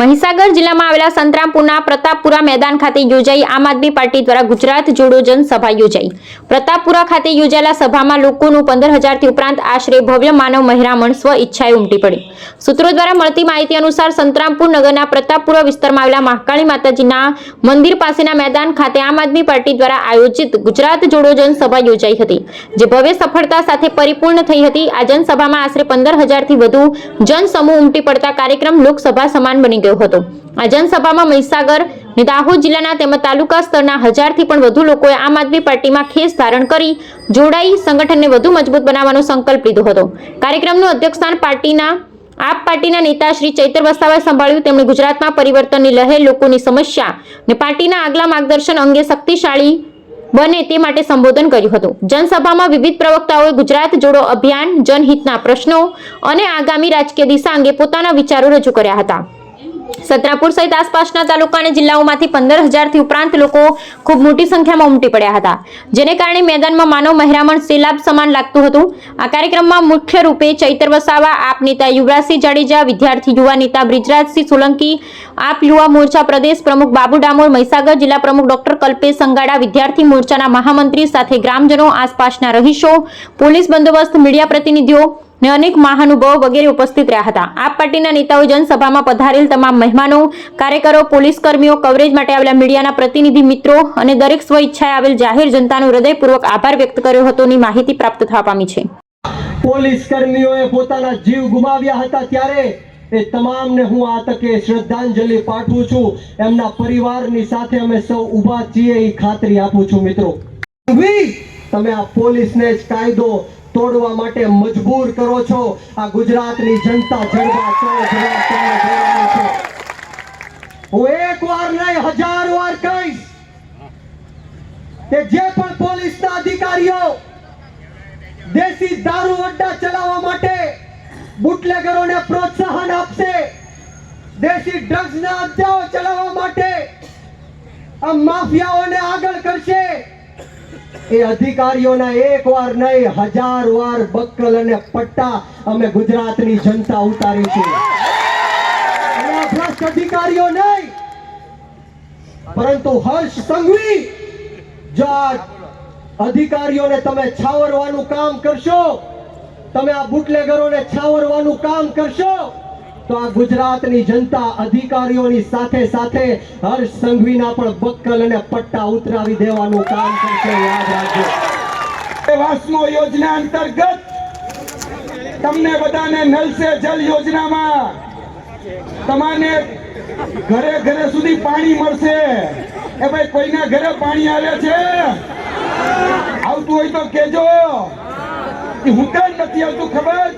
મહીસાગર જિલ્લામાં આવેલા સંતરામપુરના પ્રતાપપુરા મેદાન ખાતે યોજાઈ આમ આદમી પાર્ટી દ્વારા ગુજરાત જોડો જનસભા યોજાઈ. પ્રતાપપુરા ખાતે યોજાયેલા સભામાં લોકોનું પંદર હજારથી ઉપરાંત આશરે ભવ્ય માનવ મહેરામણ સ્વ ઈચ્છાએ ઉમટી પડી. સૂત્રો દ્વારા મળતી માહિતી અનુસાર સંતરામપુર નગરના પ્રતાપપુરા વિસ્તારમાં આવેલા મહાકાળી માતાજીના મંદિર પાસેના મેદાન ખાતે આમ આદમી પાર્ટી દ્વારા આયોજિત ગુજરાત જોડો જનસભા યોજાઈ હતી, જે ભવ્ય સફળતા સાથે પરિપૂર્ણ થઈ હતી. આ જનસભામાં આશરે પંદર હજારથી વધુ જનસમૂહ ઉમટી પડતા કાર્યક્રમ લોકસભા સમાન બની ગયો હતો. આ જનસભામાં મહીસાગર દાહોદ જિલ્લાના તેમજ તાલુકા સ્તરના હજારથી પણ વધુ લોકોએ આમ આદમી પાર્ટીમાં ખેસ ધારણ કરી જોડાઈ સંગઠનને વધુ મજબૂત બનાવવાનો સંકલ્પ લીધો હતો. કાર્યક્રમનું અધ્યક્ષસ્થાન પાર્ટીના, આપ પાર્ટીના નેતા શ્રી ચૈતર વસાવાએ સંભાળ્યું. તેમણે ગુજરાતમાં પરિવર્તનની લહેર, લોકોની સમસ્યા અને પાર્ટીના આગલા માર્ગદર્શન અંગે શક્તિશાળી બને તે માટે સંબોધન કર્યું હતું. જનસભામાં વિવિધ પ્રવક્તાઓએ ગુજરાત જોડો અભિયાન, જનહિતના પ્રશ્નો અને આગામી રાજકીય દિશા અંગે પોતાના વિચારો રજૂ કર્યા હતા. સત્રાપુર સહિત આસપાસના તાલુકા અને જિલ્લાઓમાંથી પંદર હજારથી ઉપરાંત લોકો ખૂબ મોટી સંખ્યામાં ઉમટી પડ્યા હતા. જેને કારણે મેદાનમાં માનવ મહેરામણ સેલાબ સમાન લાગતું હતું. આ કાર્યક્રમમાં મુખ્ય રૂપે ચૈતર વસાવા, આપ નેતા યુવરાજસિંહ જાડેજા, વિદ્યાર્થી યુવા નેતા બ્રિજરાજસિંહ સોલંકી, આપ યુવા મોરચા પ્રદેશ પ્રમુખ બાબુ ડામોર મહીસાગર, જિલ્લા પ્રમુખ ડોક્ટર કલ્પેશ સંગાડા, વિદ્યાર્થી મોરચાના મહામંત્રી સાથે ગ્રામજનો આસપાસના રહીશો, પોલીસ બંદોબસ્ત, મીડિયા પ્રતિનિધિઓ ને અનેક મહાનુભાવો વગેરે ઉપસ્થિત રહ્યા હતા. આપ પાર્ટીના નેતાઓ જનસભામાં પધારેલ તમામ મહેમાનો, કાર્યકરો, પોલીસ કર્મીઓ, કવરેજ માટે આવેલા મીડિયાના પ્રતિનિધિ મિત્રો અને દરેક સ્વ ઈચ્છાએ આવેલ જાહેર જનતાનો હૃદયપૂર્વક આભાર વ્યક્ત કર્યો હતોની માહિતી પ્રાપ્ત થવા પામી છે. પોલીસ કર્મીઓએ પોતાના જીવ ગુમાવ્યા હતા ત્યારે એ તમામને હું આ તકે શ્રદ્ધાંજલિ પાઠવું છું. એમના પરિવારની સાથે અમે સૌ ઊભા છીએ એ ખાતરી આપું છું મિત્રો. તમે આ પોલીસને જ કાયદો તોડવા માટે મજબૂર કરો છો. આ ગુજરાતની જનતા તમને દેવાનો છે. હું એક વાર નહીં, હજાર વાર કહીશ કે જે પણ પોલીસના અધિકારીઓ દેશી દારૂ અડ્ડા ચલાવવા માટે બુટલેગરોને પ્રોત્સાહન આપશે, દેશી ડ્રગ્સના અડ્ડાઓ ચલાવવા માટે આ માફિયાઓને આગળ કરશે એ અધિકારીઓના એક વાર નહીં, હજાર વાર બક્કલ અને પટ્ટા અમે ગુજરાતની જનતા ઉતારીશું ભ્રષ્ટ અધિકારીઓ નહીં, પરંતુ હર્ષ સંઘવી જો અધિકારીઓને તમે છાવરવાનું કામ કરશો, તમે આ બુટલેગરોને છાવરવાનું કામ કરશો. તો આ ગુજરાતની જનતા અધિકારીઓની સાથે સાથે હર્ષ સંઘવીના પણ બક્કલ અને પટ્ટા ઉતરાવી દેવાનું કામ કરશે યાદ રાખજો. વાસ્મો યોજના અંતર્ગત તમને બધાને નલ જલ યોજનામાં તમારે ઘરે ઘરે સુધી પાણી મળશે. એ ભાઈ, કોઈના ઘરે પાણી આવે છે? આવતું હોય તો કેજો હું કેમ નથી આવતું, ખબર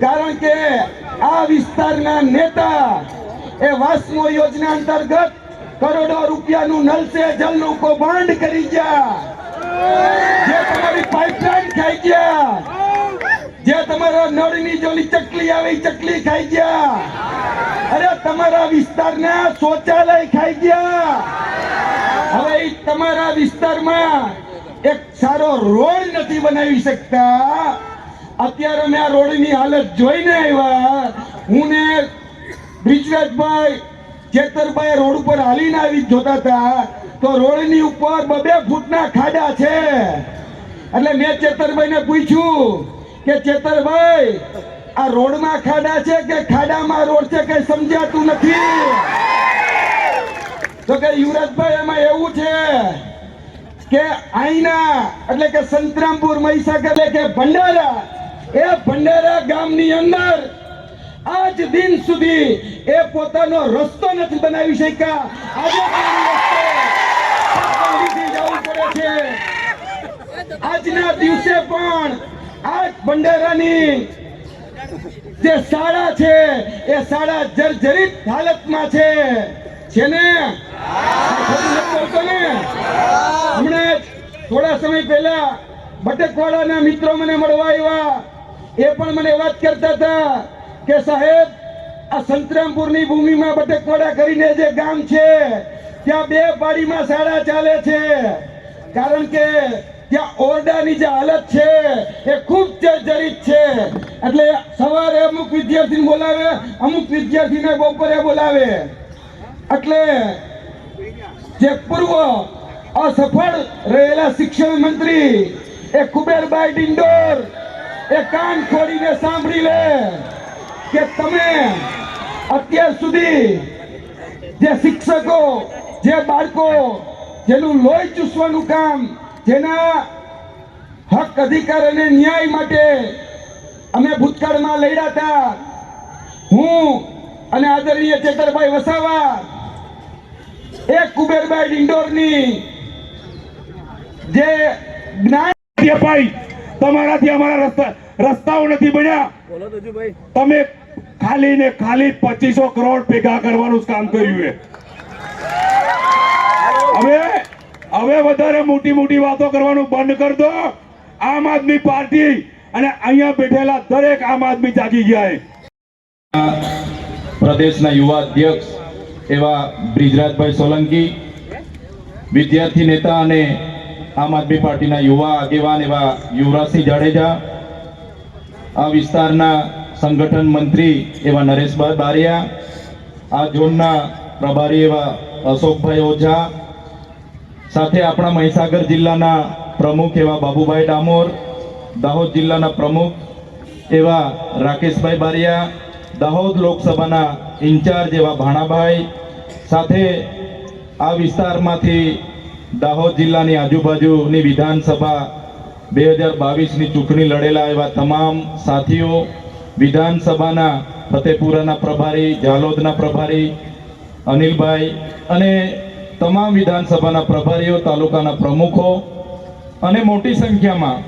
કારણ કે આ વિસ્તારના નેતા એ વાસમો યોજના અંતર્ગત કરોડો રૂપિયાનું નલ જલનું કૌભાંડ કરી ગયા. જે તમારી પાઇપલાઇન ખાઈ ગયા. જે તમારા નળની જોલી ચકલી આવે ચકલી ખાઈ ગયા. અરે તમારા વિસ્તારના શૌચાલય ખાઈ ગયા. હવે તમારા વિસ્તારમાં એક સારો રોડ નથી બનાવી શકતા. અત્યારે મેં આ રોડની હાલત જોઈને આવ્યા. હું ને બ્રિજરાજભાઈ ચેતરભાઈ રોડ ઉપર હાલીને આવી જોતા હતા. તો રોડની ઉપર બબે ફૂટના ખાડા છે. એટલે મેં ચેતરભાઈને પૂછ્યું કે, ચેતરભાઈ, આ રોડમાં ખાડા છે કે ખાડામાં રોડ છે કઈ સમજાતું નથી? તો કે, યુવરાજભાઈ, એમાં એવું છે કે આઈના, એટલે કે સંતરામપુર, મહીસાગર, એટલે કે ભંડારા એ ભંડારા ગામની અંદર, આજ દિન સુધી એ પોતાનો રસ્તો નથી બનાવી શક્યા. આજે આજના દિવસે પણ આ ભંડારાની જે શાળા છે, એ શાળા જર્જરિત હાલતમાં છે. છે ને હમણાં થોડા સમય પહેલા બટેકવાડાના મિત્રો મને મળવા આવ્યા. એ પણ મને વાત કરતા હતા કે સાહેબ, આ સંતરામપુરની ભૂમિમાં બટેકવાડા કરીને જે ગામ છે, ત્યાં બે પાડીમાં શાળા ચાલે છે. કારણ કે ત્યાં ઓરડાની જે હાલત છે, એ ખૂબ જર્જરિત છે. એટલે સવારે અમુક વિદ્યાર્થીને બોલાવે, અમુક વિદ્યાર્થીને બપોરે બોલાવે. એટલે જે પૂર્વ અસફળ રહેલા શિક્ષણ મંત્રી એ કુબેરભાઈ ડિંડોર એ કાન ખોલીને સાંભળી લે કે તમે અત્યાર સુધી જે શિક્ષકો, જે બાળકો, જેનું લોહી ચૂસવાનું કામ, જેના હક અધિકાર અને ન્યાય માટે અમે ભૂતકાળમાં લડ્યા હતા, હું અને આદરણીય ચેતરભાઈ વસાવા, એક કુબેરભાઈ ડિંડોરની જે જ્ઞાન અપાઈ તમારાથી અમારા રસ્તા રસ્તાઓ નથી બન્યા. તમે ખાલી ને ખાલી પચીસો કરોડ ભેગા કરવાનું જ કામ કર્યું છે. હવે હવે વધારે મોટી મોટી વાતો કરવાનું બંધ કર દો. આમ આદમી પાર્ટી અને અહીંયા બેઠેલા દરેક આમ આદમી જાગી ગયા પ્રદેશના યુવા અધ્યક્ષ એવા બ્રિજરાજભાઈ સોલંકી વિદ્યાર્થી નેતા અને આમ આદમી પાર્ટીના યુવા આગેવાન એવા યુવરાજસિંહ જાડેજા, આ વિસ્તારના સંગઠન મંત્રી એવા નરેશભાઈ બારિયા, આ ઝોનના પ્રભારી એવા અશોકભાઈ ઓઝા, સાથે આપણા મહીસાગર જિલ્લાના પ્રમુખ એવા બાબુભાઈ ડામોર, દાહોદ જિલ્લાના પ્રમુખ એવા રાકેશભાઈ બારિયા, દાહોદ લોકસભાના ઇન્ચાર્જ એવા ભાણાભાઈ, સાથે આ વિસ્તારમાંથી દાહોદ જિલ્લાની આજુબાજુની વિધાનસભા બે હજાર બાવીસની ચૂંટણી લડેલા એવા તમામ સાથીઓ, વિધાનસભાના ફતેપુરાના પ્રભારી ઝાલોદના પ્રભારી, અનિલભાઈ અને તમામ વિધાનસભાના પ્રભારીઓ, તાલુકાના પ્રમુખો અને મોટી સંખ્યામાં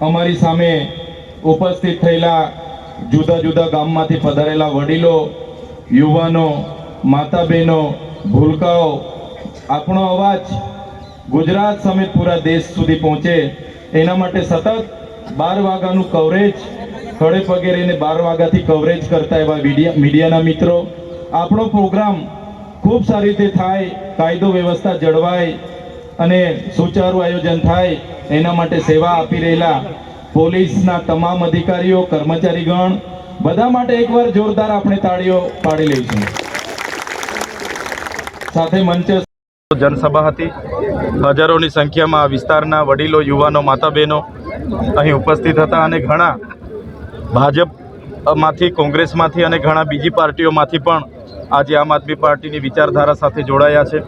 અમારી સામે ઉપસ્થિત થયેલા જુદા જુદા ગામમાંથી પધારેલા વડીલો, યુવાનો માતા બહેનો ભૂલકાઓ આપણો અવાજ ગુજરાત સમેત પૂરા દેશ સુધી પહોંચે, એના માટે સતત બાર વાગ્યાનું કવરેજ ખડે પગે રહીને બાર વાગ્યાથી કવરેજ કરતા એવા મીડિયા મીડિયાના મિત્રો. આપણો પ્રોગ્રામ ખૂબ સારી રીતે થાય, કાયદો વ્યવસ્થા જળવાય અને સુચારું આયોજન થાય, એના માટે સેવા આપી રહેલા પોલીસના તમામ અધિકારીઓ, કર્મચારીગણ, બધા માટે એકવાર જોરદાર આપણે તાળીઓ પાડી લઈશું. સાથે મંચે જનસભા હતી. હજારોની સંખ્યામાં આ વિસ્તારના વડીલો, યુવાનો માતા બહેનો અહીં ઉપસ્થિત હતા અને ઘણા ભાજપમાંથી, કોંગ્રેસમાંથી અને ઘણા બીજી પાર્ટીઓમાંથી પણ આજે આમ આદમી પાર્ટીની વિચારધારા સાથે જોડાયા છે.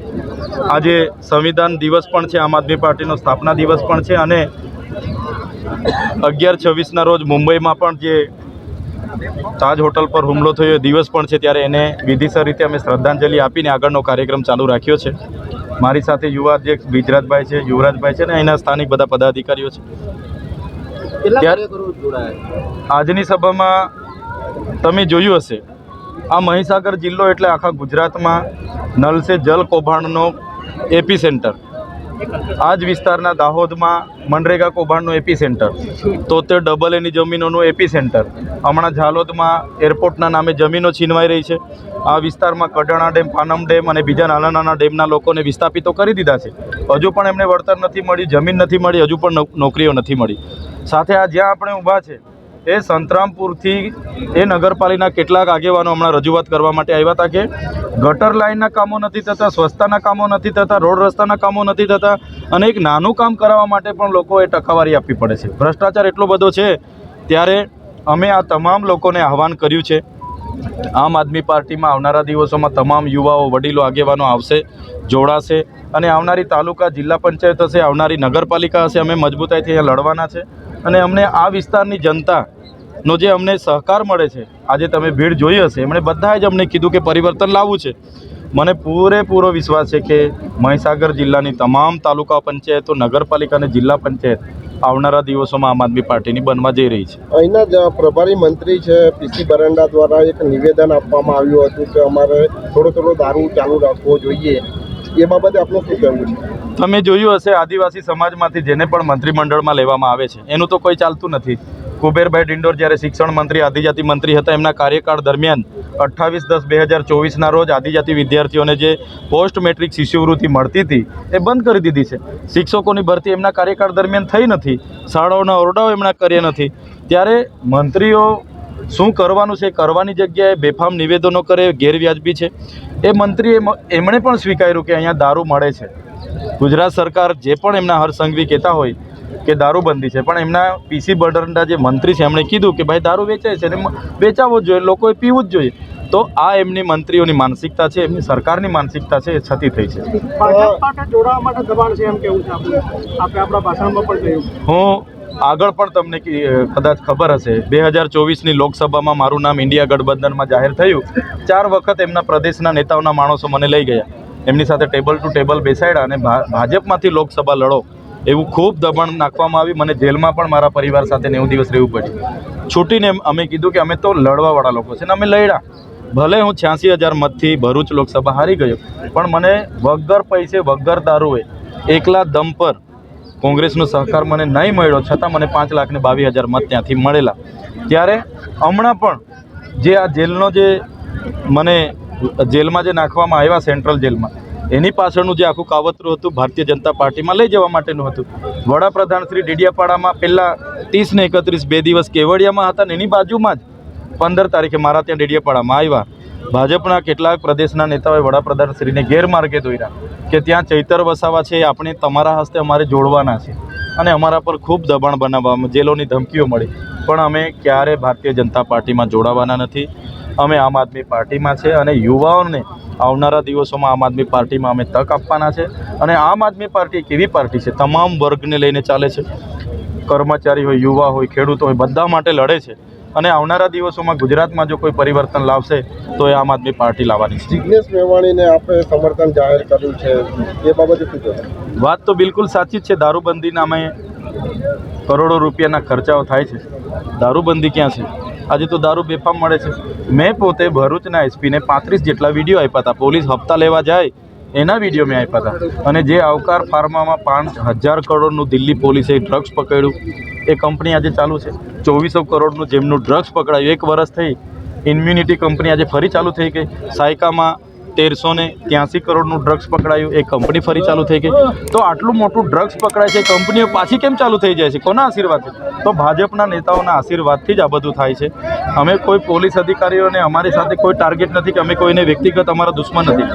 આજે સંવિધાન દિવસ પણ છે, આમ આદમી પાર્ટીનો સ્થાપના દિવસ પણ છે અને અગિયાર છવ્વીસના રોજ મુંબઈમાં પણ જે તાજ હોટલ પર હુમલો થયો. દિવસ પણ છે ત્યારે એને વિધિસર રીતે અમે શ્રદ્ધાંજલિ આપીને આગળનો કાર્યક્રમ ચાલુ રાખ્યો છે. મારી સાથે યુવા અધ્યક્ષ બિજરાજભાઈ છે યુવરાજભાઈ છે ને એના સ્થાનિક બધા પદાધિકારીઓ છે. આજની સભામાં તમે જોયું હશે આ મહીસાગર જિલ્લો એટલે આખા ગુજરાતમાં નલ સે જલ કૌભાંડનો એપી સેન્ટર આ જ વિસ્તારના દાહોદમાં મનરેગા કૌભાંડનું એપી સેન્ટર તોતેર ડબલ એની જમીનોનું એપી સેન્ટર હમણાં ઝાલોદમાં એરપોર્ટના નામે જમીનો છીનવાઈ રહી છે. આ વિસ્તારમાં કડાણા ડેમ, પાનમ ડેમ અને બીજા નાના નાના ડેમના લોકોને વિસ્થાપિતો કરી દીધા છે. હજુ પણ એમને વળતર નથી મળી, જમીન નથી મળી, હજુ પણ નોકરીઓ નથી મળી. સાથે આ જ્યાં આપણે ઊભા છે એ સંતરામપુરથી એ નગરપાલિકાના કેટલાક આગેવાનો હમણાં રજૂઆત કરવા માટે આવ્યા હતા કે ગટર લાઇનના કામો નથી થતા, સ્વચ્છતાના કામો નથી થતા, રોડ રસ્તાના કામો નથી થતા અને એક નાનું કામ કરાવવા માટે પણ લોકોએ ટકાવારી આપવી પડે છે. ભ્રષ્ટાચાર એટલો બધો છે, ત્યારે અમે આ તમામ લોકોને આહવાન કર્યું છે. આમ આદમી પાર્ટીમાં આવનારા દિવસોમાં તમામ યુવાઓ, વડીલો, આગેવાનો આવશે, જોડાશે અને આવનારી તાલુકા જિલ્લા પંચાયત હશે, આવનારી નગરપાલિકા હશે, અમે મજબૂતાઈથી અહીંયા લડવાના છે. અને અમને આ વિસ્તારની જનતાનો જે અમને સહકાર મળે છે, આજે તમે ભીડ જોઈ હશે, એમણે બધાએ જ અમને કીધું કે પરિવર્તન લાવવું છે. મને પૂરેપૂરો વિશ્વાસ છે કે મહીસાગર જિલ્લાની તમામ તાલુકા પંચાયતો, નગરપાલિકા અને જિલ્લા પંચાયત આવનારા દિવસોમાં આમ આદમી પાર્ટીની બનવા જઈ રહી છે. અહીંના જ પ્રભારી મંત્રી છે, પીસી બરંડા દ્વારા એક નિવેદન આપવામાં આવ્યું હતું કે અમારે થોડો થોડો દારૂ ચાલુ રાખવો જોઈએ. એ બાબતે આપણું શું કહેવું છે? તમે જોયું હશે, આદિવાસી સમાજમાંથી જેને પણ મંત્રીમંડળમાં લેવામાં આવે છે, એનું તો કોઈ ચાલતું નથી. કુબેરભાઈ ડિંડોર જ્યારે શિક્ષણ મંત્રી, આદિજાતિ મંત્રી હતા, એમના કાર્યકાળ દરમિયાન અઠ્ઠાવીસ દસ બે હજાર ચોવીસના રોજ આદિજાતિ વિદ્યાર્થીઓને જે પોસ્ટ મેટ્રિક શિષ્યવૃત્તિ મળતી હતી, એ બંધ કરી દીધી છે. શિક્ષકોની ભરતી એમના કાર્યકાળ દરમિયાન થઈ નથી, શાળાઓના ઓરડાઓ એમના કર્યા નથી. ત્યારે મંત્રીઓ શું કરવાનું છે કરવાની જગ્યાએ બેફામ નિવેદનો કરે ગેરવ્યાજબી છે? એ મંત્રીએ એમણે પણ સ્વીકાર્યું કે અહીંયા દારૂ મળે છે. ગુજરાત સરકાર જે પણ એમના હરસંઘવી કહેતા હોય કે દારૂબંધી છે પણ એમના પીસી બર્ડરના જે મંત્રી છે એમણે કીધું કે ભાઈ દારૂ વેચાય છે ને મ- વેચાવવો જ જોઈએ લોકોએ પીવું જ જોઈએ. તો આ એમની મંત્રીઓની માનસિકતા છે એમની સરકારની માનસિકતા છે એ છતી થઈ છે. હું આગળ પણ તમને કદાચ ખબર હશે. બે હજાર ચોવીસની લોકસભામાં મારું નામ ઇન્ડિયા ગઠબંધનમાં જાહેર થયું. ચાર વખત એમના પ્રદેશના નેતાઓના માણસો મને લઈ ગયા. એમની સાથે ટેબલ ટુ ટેબલ બેસાડ્યા અને ભાજપમાંથી લોકસભા લડો એવું ખૂબ દબાણ નાખવામાં આવી. મને જેલમાં પણ મારા પરિવાર સાથે નેવું દિવસ રહેવું પડ્યું. છૂટીને અમે કીધું કે અમે તો લડવાવાળા લોકો છે ને અમે લડ્યા. ભલે હું છ્યાસી હજાર મતથી ભરૂચ લોકસભા હારી ગયો, પણ મને વગર પૈસે, વગર દારૂએ એકલા દમ પર કોંગ્રેસનો સહકાર મને નહીં મળ્યો, છતાં મને પાંચ લાખ ને બાવીસ હજાર મત ત્યાંથી મળેલા. ત્યારે હમણાં પણ જે આ જેલનો જે મને જેલમાં જે નાખવામાં આવ્યા સેન્ટ્રલ જેલમાં, એની પાછળનું જે આખું કાવતરું હતું, ભારતીય જનતા પાર્ટીમાં લઈ જવા માટેનું હતું. વડાપ્રધાન શ્રી ડેડિયાપાડામાં પહેલાં ત્રીસ ને એકત્રીસ બે દિવસ કેવડિયામાં હતા ને એની બાજુમાં જ પંદર તારીખે મારા ત્યાં ડેડિયાપાડામાં આવ્યા. ભાજપના કેટલાક પ્રદેશના નેતાઓએ વડાપ્રધાનશ્રીને ગેરમાર્ગે દોર્યા કે ત્યાં ચૈતર વસાવા છે આપણે તમારા હસ્તે અમારે જોડવાના છે. અને અમારા પર ખૂબ દબાણ બનાવવામાં જેલોની ધમકીઓ મળી. પણ અમે ક્યારે ભારતીય જનતા પાર્ટીમાં જોડાવાના નથી. અમે આમ આદમી પાર્ટીમાં છે અને યુવાઓને આવનારા દિવસોમાં આમ આદમી પાર્ટીમાં અમે તક આપવાના છે. અને આમ આદમી પાર્ટી એક એવી પાર્ટી છે, તમામ વર્ગને લઈને ચાલે છે. કર્મચારી હોય, યુવા હોય, ખેડૂતો હોય, બધા માટે લડે છે. અને આવનારા દિવસોમાં ગુજરાતમાં જો કોઈ પરિવર્તન લાવશે તો એ આમ આદમી પાર્ટી લાવવાની છે. મેવાણીને આપણે સમર્થન જાહેર કર્યું છે. એ બાબતે વાત તો બિલકુલ સાચી જ છે. દારૂબંધીના અમે કરોડો રૂપિયાના ખર્ચાઓ થાય છે. દારૂબંધી ક્યાં છે? આજે તો દારૂ બેફામ મળે છે. મેં પોતે ભરૂચના એસપીને પાંત્રીસ જેટલા વીડિયો આપ્યા હતા. પોલીસ હપ્તા લેવા જાય એના વીડિયો મેં આપ્યા હતા. અને જે આવકાર ફાર્મામાં પાંચ હજાર કરોડનું દિલ્હી પોલીસે ડ્રગ્સ પકડ્યું, એ કંપની આજે ચાલુ છે. ચોવીસો કરોડનું જેમનું ડ્રગ્સ પકડાયું, એક વર્ષ થઈ ઇમ્યુનિટી કંપની આજે ફરી ચાલુ થઈ ગઈ. સાયકામાં તેરસો ને ત્યાંસી કરોડનું ડ્રગ્સ પકડાયું, એ કંપની ફરી ચાલુ થઈ ગઈ. તો આટલું મોટું ડ્રગ્સ પકડાય છે કંપનીઓ પાછી કેમ ચાલુ થઈ જાય છે? કોના આશીર્વાદથી? તો ભાજપના નેતાઓના આશીર્વાદથી જ આ બધું થાય છે. અમે કોઈ પોલીસ અધિકારીઓને અમારી સાથે કોઈ ટાર્ગેટ નથી કે અમે કોઈને વ્યક્તિગત અમારા દુશ્મન નથી.